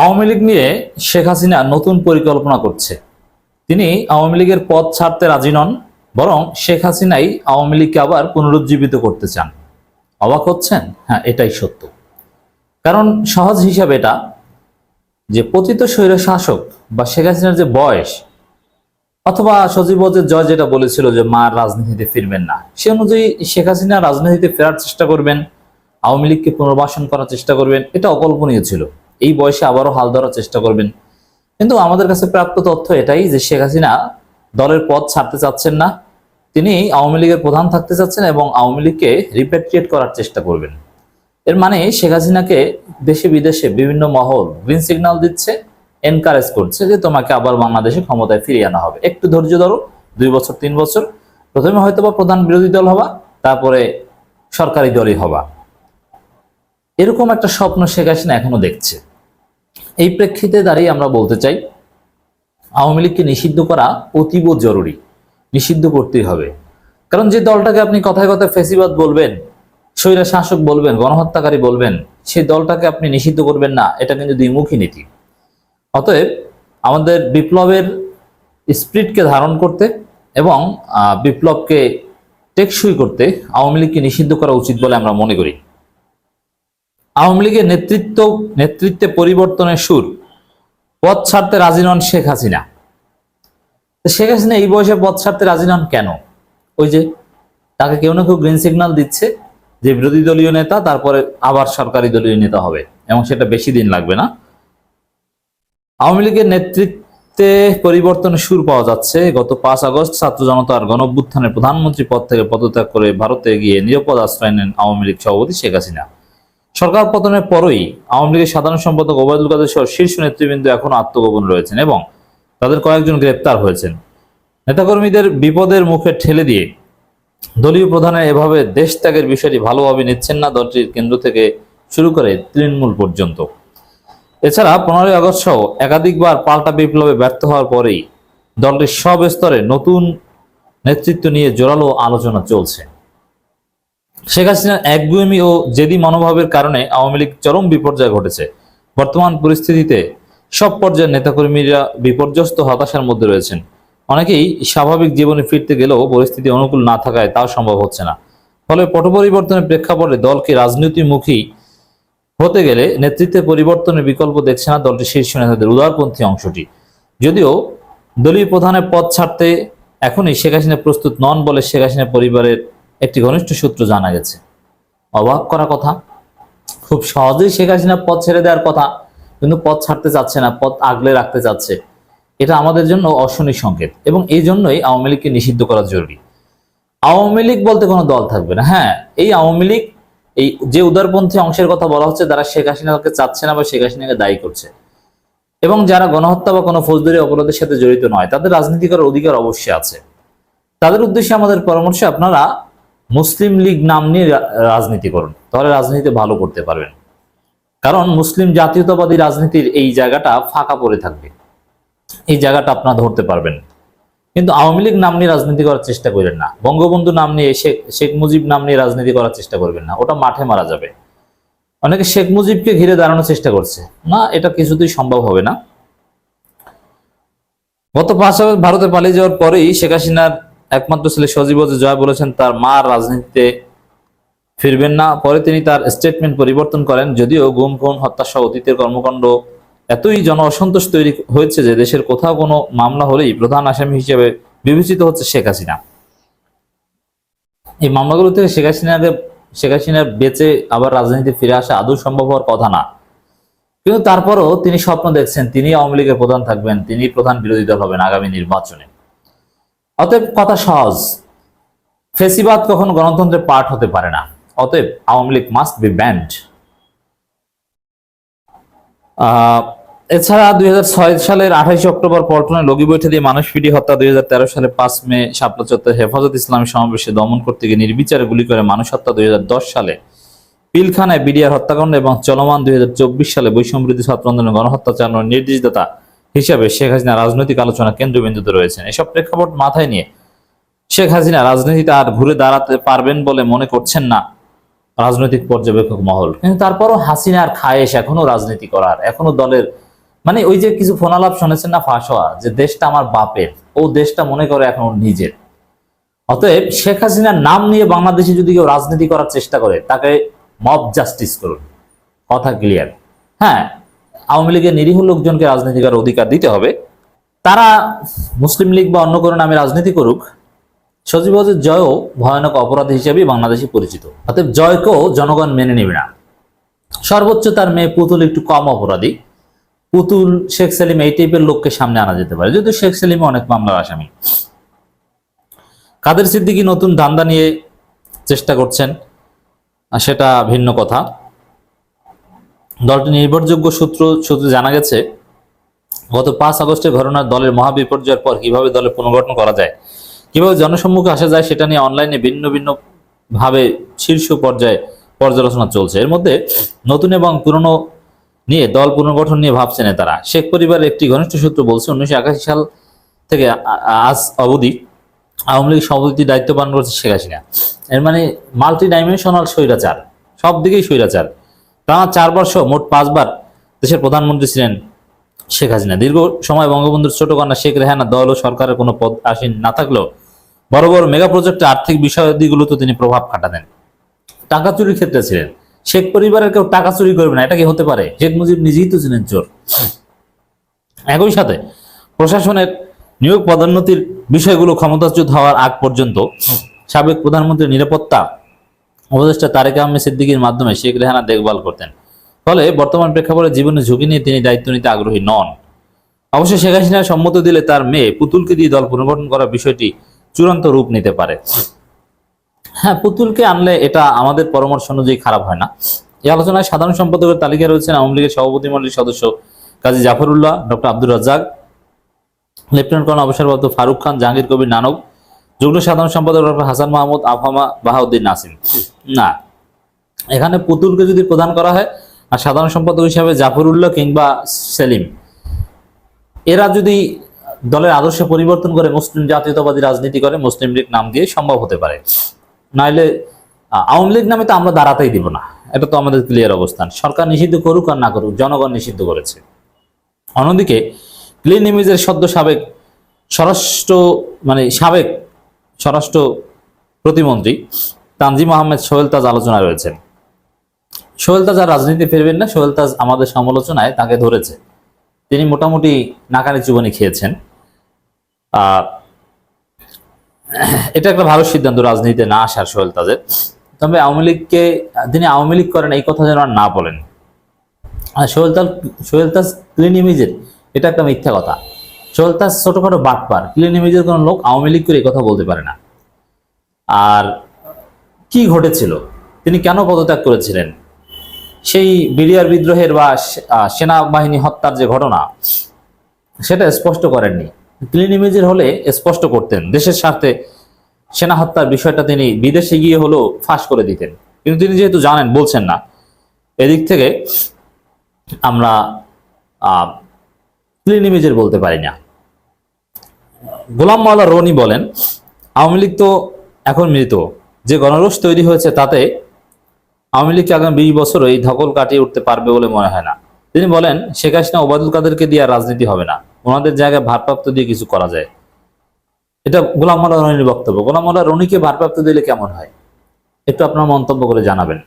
আওয়ামী লীগ নিয়ে শেখ হাসিনা নতুন পরিকল্পনা করছে। তিনি আওয়ামী লীগের পদ ছাড়তে রাজি নন, বরং শেখ হাসিনাই আওয়ামী লীগকে আবার পুনরুজ্জীবিত করতে চান। অবাক হচ্ছেন? হ্যাঁ এটাই সত্য। কারণ সহজ হিসাবে এটা, যে পতিত স্বৈর শাসক বা শেখ হাসিনার যে বয়স, অথবা সজীব ওয়াজেদ জয় যেটা বলেছিল যে মা রাজনীতিতে ফিরবেন না, সে অনুযায়ী শেখ হাসিনা রাজনীতিতে ফেরার চেষ্টা করবেন, আওয়ামী লীগকে পুনর্বাসন করার চেষ্টা করবেন, এটা অকল্পনীয় ছিল। এই বয়সে আবারও হাল ধরার চেষ্টা করবেন। কিন্তু আমাদের কাছে প্রাপ্ত তথ্য এটাই যে শেখ হাসিনা দলের পদ ছাড়তে চাচ্ছেন না। তিনি আওয়ামী লীগের প্রধান থাকতে চাচ্ছেন এবং আওয়ামী লীগকে রিপ্যাট্রিয়েট করার চেষ্টা করবেন। এর মানে শেখ হাসিনাকে দেশে বিদেশে বিভিন্ন মহল গ্রিন সিগন্যাল দিচ্ছে এনকারেজ করছে যে তোমাকে আবার বাংলাদেশে ক্ষমতায় ফিরিয়ে আনা হবে। একটু ধৈর্য ধরো, দুই বছর, তিন বছর। প্রথমে হয়তো বা প্রধান বিরোধী দল হবা, তারপরে সরকারি দলই হবা। এরকম একটা স্বপ্ন শেখ হাসিনা এখনও দেখছে। এই প্রেক্ষিতে দাঁড়িয়ে আমরা বলতে চাই, আওয়ামী লীগকে নিষিদ্ধ করা অতীব জরুরি, নিষিদ্ধ করতেই হবে। কারণ যে দলটাকে আপনি কথায় কথায় ফেসিবাদ বলবেন, স্বৈরা শাসক বলবেন, গণহত্যাকারী বলবেন, সেই দলটাকে আপনি নিষিদ্ধ করবেন না, এটা কিন্তু দ্বিমুখী নীতি। অতএব আমাদের বিপ্লবের স্পিরিটকে ধারণ করতে এবং বিপ্লবকে টেকসই করতে আওয়ামী লীগকে নিষিদ্ধ করা উচিত বলে আমরা মনে করি। আওয়ামী লীগের নেতৃত্ব, নেতৃত্বে পরিবর্তনের সুর। পথ ছাড়তে রাজি নন শেখ হাসিনা। শেখ হাসিনা এই বয়সে পথ ছাড়তে রাজি নন কেন? ওই যে তাকে কেউ না কেউ গ্রিন সিগন্যাল দিচ্ছে যে বিরোধী দলীয় নেতা, তারপরে আবার সরকারি দলীয় নেতা হবে, এবং সেটা বেশি দিন লাগবে না। আওয়ামী লীগের নেতৃত্বে পরিবর্তনের সুর পাওয়া যাচ্ছে। গত পাঁচ আগস্ট ছাত্র জনতার গণঅভ্যুত্থানে প্রধানমন্ত্রী পদ থেকে পদত্যাগ করে ভারতে গিয়ে নিরাপদ আশ্রয় নেন আওয়ামী লীগ সভাপতি শেখ হাসিনা। সরকার পতনের পরই আওয়ামী লীগের সাধারণ সম্পাদক ওবায়দুল কাদের সহ শীর্ষ নেতৃবৃন্দ এখন আত্মগোপন রয়েছেন এবং তাদের কয়েকজন গ্রেপ্তার হয়েছেন। নেতাকর্মীদের বিপদের মুখে ঠেলে দিয়ে দলীয় প্রধানের এভাবে দেশ ত্যাগের বিষয়টি ভালোভাবে নিচ্ছেন না দলটির কেন্দ্র থেকে শুরু করে তৃণমূল পর্যন্ত। এছাড়া পনেরোই আগস্ট সহ একাধিকবার পাল্টা বিপ্লবে ব্যর্থ হওয়ার পরেই দলটির সব স্তরে নতুন নেতৃত্ব নিয়ে জোরালো আলোচনা চলছে। শেখ হাসিনার একগুয়েমি ও জেদি মনোভাবের কারণে আওয়ামী লীগ চরম বিপর্যয় ঘটেছে। বর্তমান পরিস্থিতিতে সব পর্যায়ের নেতাকর্মীরা বিপর্যস্ত হতাশার মধ্যে রয়েছেন। অনেকেই স্বাভাবিক জীবনে ফিরতে গেলেও পরিস্থিতি অনুকূল না থাকায় তাও সম্ভব হচ্ছে না। ফলে পট পরিবর্তনের প্রেক্ষাপটে দলকে রাজনীতিমুখী হতে গেলে নেতৃত্বে পরিবর্তনের বিকল্প দেখছে না দলটির শীর্ষ নেতাদের উদারপন্থী অংশটি। যদিও দলীয় প্রধানের পদ ছাড়তে এখনই শেখ হাসিনা প্রস্তুত নন বলে শেখ হাসিনা পরিবারের একটি ঘনিষ্ঠ সূত্র জানা গেছে। অবাক করা কথা, খুব সহজেই শেখ হাসিনা পদ ছেড়ে দেওয়ার কথা, কিন্তু পদ ছাড়তে চাচ্ছে না পদ আগলে রাখতে চাচ্ছে। এটা আমাদের জন্য অশনি সংকেত এবং এই জন্যই আওয়ামী লীগকে নিষিদ্ধ করা জরুরি। আওয়ামী লীগ বলতে কোনো দল থাকবে না। হ্যাঁ এই আওয়ামী লীগ, এই যে উদারপন্থী অংশের কথা বলা হচ্ছে, তারা শেখ হাসিনাকে চাচ্ছে না বা শেখ হাসিনাকে দায়ী করছে। এবং যারা গণহত্যা বা কোনো ফৌজদারি অপরাধের সাথে জড়িত নয়, তাদের রাজনীতি করার অধিকার অবশ্যই আছে। তাদের উদ্দেশ্যে আমাদের পরামর্শ আপনারা মুসলিম লীগ নাম নিয়ে রাজনীতি করুন। তাহলে রাজনীতি ভালো করতে পারবেন। কারণ মুসলিম জাতীয়তাবাদী রাজনীতির এই জায়গাটা ফাঁকা পড়ে থাকবে। এই জায়গাটা আপনারা ধরতে পারবেন। কিন্তু আওয়ামী লীগ নাম নিয়ে রাজনীতি করার চেষ্টা করবেন না। বঙ্গবন্ধু নাম নিয়ে শেখ শেখ মুজিব নাম নিয়ে রাজনীতি করার চেষ্টা করবেন না। ওটা মাঠে মারা যাবে। অনেকে শেখ মুজিবকে ঘিরে দাঁড়ানোর চেষ্টা করছে। না, এটা কিছুতেই সম্ভব হবে না। গত পাঁচ ভারতে পালিয়ে যাওয়ার পরেই শেখ হাসিনার একমাত্র ছেলে সজীব ওয়াজেদ জয় বলেছেন তার মা রাজনীতিতে ফিরবেন না। পরে তিনি তার স্টেটমেন্ট পরিবর্তন করেন, যদিও গুম, খুন হত্যা সহ অতীতের কর্মকাণ্ড এতই জন অসন্তোষ তৈরি হয়েছে যে দেশের কোথাও কোনো মামলা হলেই প্রধান আসামি হিসেবে বিবেচিত হচ্ছে শেখ হাসিনা। এই মামলাগুলো থেকে শেখ হাসিনাকে শেখ হাসিনার বেঁচে আবার রাজনীতি ফিরে আসা আদৌ সম্ভব হওয়ার কথা না। কিন্তু তারপরও তিনি স্বপ্ন দেখছেন তিনি আওয়ামী লীগের প্রধান থাকবেন তিনি প্রধান বিরোধী দল হবেন আগামী নির্বাচনে। অতএব কথা সহজ। ফেসিবাদ কখনো গণতন্ত্রের পার্ট হতে পারে না। অতএব Awami League must be banned এছাড়া দুই সালের আঠাইশে অক্টোবর পল্টনে লগি বৈঠে দিয়ে মানুষ পিটি হত্যা দুই হাজার তেরো সালে পাঁচ মে শাপলা চত্বরে হেফাজত ইসলামী সমাবেশে দমন করতে গিয়ে নির্বিচারে গুলি করে মানুষ হত্যা দুই হাজার দশ সালে। পিলখানায় বিডিআর হত্যাকাণ্ড এবং চলমান দুই হাজার চব্বিশ সালে বৈষম্যবৃদ্ধি ছাত্র আন্দোলন গণহত্যা চালানোর নির্দেশদাতা হিসাবে শেখ হাসিনা রাজনৈতিক আলোচনা কেন্দ্রবিন্দুতে রয়েছেন। এসব প্রেক্ষাপট মাথায় নিয়ে শেখ হাসিনা রাজনীতিতে আর ঘুরে দাঁড়াতে পারবেন বলে মনে করছেন না রাজনৈতিক পর্যবেক্ষক মহল। কিন্তু তারপরও হাসিনার খায়েশ এখনও রাজনীতি করার, এখনও দলের মানে ওই যে কিছু ফোনালাপ শুনেছেন না ফাঁস হওয়া যে দেশটা আমার বাপের, ও দেশটা মনে করে এখন নিজের। অতএব শেখ হাসিনার নাম নিয়ে বাংলাদেশে যদি কেউ রাজনীতি করার চেষ্টা করে, তাকে মব জাস্টিস করুন। কথা ক্লিয়ার হ্যাঁ আওয়ামী লীগের নিরীহ লোকজনকে রাজনীতি করার অধিকার দিতে হবে। তারা মুসলিম লীগ বা অন্য কোনো নামে রাজনীতি করুক সজীবজের জয়ও ভয়ানক অপরাধ হিসেবেই বাংলাদেশে পরিচিত। অতএব জয়কেও জনগণ মেনে নেবে না। সর্বোচ্চ তার মেয়ে পুতুল একটু কম অপরাধী। পুতুল শেখ সেলিম এই টাইপের লোককে সামনে আনা যেতে পারে, যদিও শেখ সেলিম অনেক মামলার আসামি। কাদের সিদ্দিকি নতুন ধান্দা নিয়ে চেষ্টা করছেন, সেটা ভিন্ন কথা। দলটি নির্ভরযোগ্য সূত্র, সূত্রে জানা গেছে, গত পাঁচ আগস্টের ঘটনার দলের মহাবিপর্যয়ের পর কীভাবে দলের পুনর্গঠন করা যায়, কীভাবে জনসম্মুখে আসা যায় সেটা নিয়ে অনলাইনে ভিন্ন ভিন্ন ভাবে শীর্ষ পর্যায়ে পর্যালোচনা চলছে। এর মধ্যে নতুন এবং পুরনো নিয়ে দল পুনর্গঠন নিয়ে ভাবছেন তারা শেখ পরিবারের একটি ঘনিষ্ঠ সূত্র বলছে, উনিশশো একাশি সাল থেকে আজ অবধি আওয়ামী লীগ সভাপতির দায়িত্ব পালন করছে শেখ হাসিনা। এর মানে মাল্টি ডাইমেনশনাল স্বৈরাচার, সব দিকেই স্বৈরাচার। টানা চার বর্ষ মোট পাঁচবার দেশের প্রধানমন্ত্রী ছিলেন শেখ হাসিনা। দীর্ঘ সময় বঙ্গবন্ধুর ছোট কন্যা শেখ রেহানা দল ও সরকারের কোনো পদ আসীন না থাকলেও বড় বড় মেগা প্রজেক্টে আর্থিক বিষয়াদিগুলোতে তিনি প্রভাব খাটাতেন। টাকা চুরির ক্ষেত্রে ছিলেন। শেখ পরিবারের কেউ টাকা চুরি করবে না, এটা কি হতে পারে? শেখ মুজিব নিজেই তো ছিলেন চোর। একই সাথে প্রশাসনের নিয়োগ পদোন্নতির বিষয়গুলো ক্ষমতাচ্যুত হওয়ার আগ পর্যন্ত সাবেক প্রধানমন্ত্রীর নিরাপত্তা উপদেষ্টা তারেক আহমেদ সিদ্দিকীর মাধ্যমে শেখ রেহানা দেখভাল করতেন। ফলে বর্তমান প্রেক্ষাপটে জীবনের ঝুঁকি নিয়ে তিনি দায়িত্ব নিতে আগ্রহী নন। অবশ্য শেখ হাসিনা সম্মত দিলে তার মেয়ে পুতুলকে দিয়ে দল পুনর্গঠন করার বিষয়টি চূড়ান্ত রূপ নিতে পারে। হ্যাঁ পুতুলকে আনলে এটা আমাদের পরামর্শ অনুযায়ী খারাপ হয় না। এই আলোচনায় সাধারণ সম্পাদকের তালিকায় রয়েছেন আওয়ামী লীগের সভাপতি মন্ডলীর সদস্য Kazi Zafrullah, doctor Abdur Razzak, lieutenant colonel অবসরপ্রাপ্ত ফারুক খান, জাহাঙ্গীর কবির নানক যুগ্ম সাধারণ সম্পাদক ডক্টর হাসান মাহমুদ আফামা বাহাউদ্দিন নাসিম। না। এখানে পুতুলকে যদি প্রদান করা হয়, আর সাধারণ সম্পাদক হিসাবে জাফরুল্লাহ কিংবা সেলিম, এরা যদি দলের আদর্শ পরিবর্তন করে মুসলিম জাতীয়তাবাদী রাজনীতি করে, মুসলিম লীগ নাম দিয়ে সম্ভব হতে পারে। নাইলে আওয়ামী লীগ নামে তো আমরা দাঁড়াতেই দিব না। এটা তো আমাদের ক্লিয়ার অবস্থান। সরকার নিষিদ্ধ করুক আর না করুক, জনগণ নিষিদ্ধ করেছে। অন্যদিকে ক্লিন ইমেজের সদ্য সাবেক স্বরাষ্ট্র মানে সাবেক স্বরাষ্ট্র প্রতিমন্ত্রী তানজিম আহমেদ সোহেল তাজ আলোচনায় রয়েছেন। সোহেল তাজ আর রাজনীতি ফিরবেন না সোহেল তাজ আমাদের সমালোচনায় তাকে ধরেছে। তিনি মোটামুটি নাকানি চুবনি খেয়েছেন। এটা একটা ভালো সিদ্ধান্ত রাজনীতিতে না আসার সোহেল তাজের তবে আওয়ামী লীগকে, তিনি আওয়ামী লীগ করেন, এই কথা যেন আর না বলেন। সোহেল তাজ সোহেল তাজ ক্লিন ইমেজের এটা একটা মিথ্যা কথা। তাজ ছোটখাটো বাটপার ক্লিন ইমেজের কোনো লোক আওয়ামী লীগ করে কথা বলতে পারে না। আর কি ঘটেছিল? তিনি কেন পদত্যাগ করেছিলেন? সেই বিডিআর বিদ্রোহের বা সেনাবাহিনী হত্যার যে ঘটনা, সেটা স্পষ্ট করেননি। ক্লিন ইমেজের হলে স্পষ্ট করতেন, দেশের স্বার্থে সেনা হত্যার বিষয়টা তিনি বিদেশে গিয়ে হলেও ফাঁস করে দিতেন। কিন্তু তিনি যেহেতু জানেন, বলছেন না। এদিক থেকে আমরা ক্লিন ইমেজের বলতে পারি না। গোলাম মাওলা রনি বলেন, আওয়ামী লীগ তো এখন মৃত। যে গণরোষ তৈরি হয়েছে তাতে আওয়ামী লীগকে আগামী বিশ বছর এই ধকল কাটিয়ে উঠতে পারবে বলে মনে হয় না। তিনি বলেন, শেখ হাসিনা, ওবায়দুল কাদেরকে দিয়ে আর রাজনীতি হবে না। ওনাদের জায়গায় ভারপ্রাপ্ত দিয়ে কিছু করা যায়। এটা গোলাম মোল্লা রনির বক্তব্য। গোলাম মোল্লা রনিকে ভারপ্রাপ্ত দিলে কেমন হয়? একটু আপনার মন্তব্য করে জানাবেন।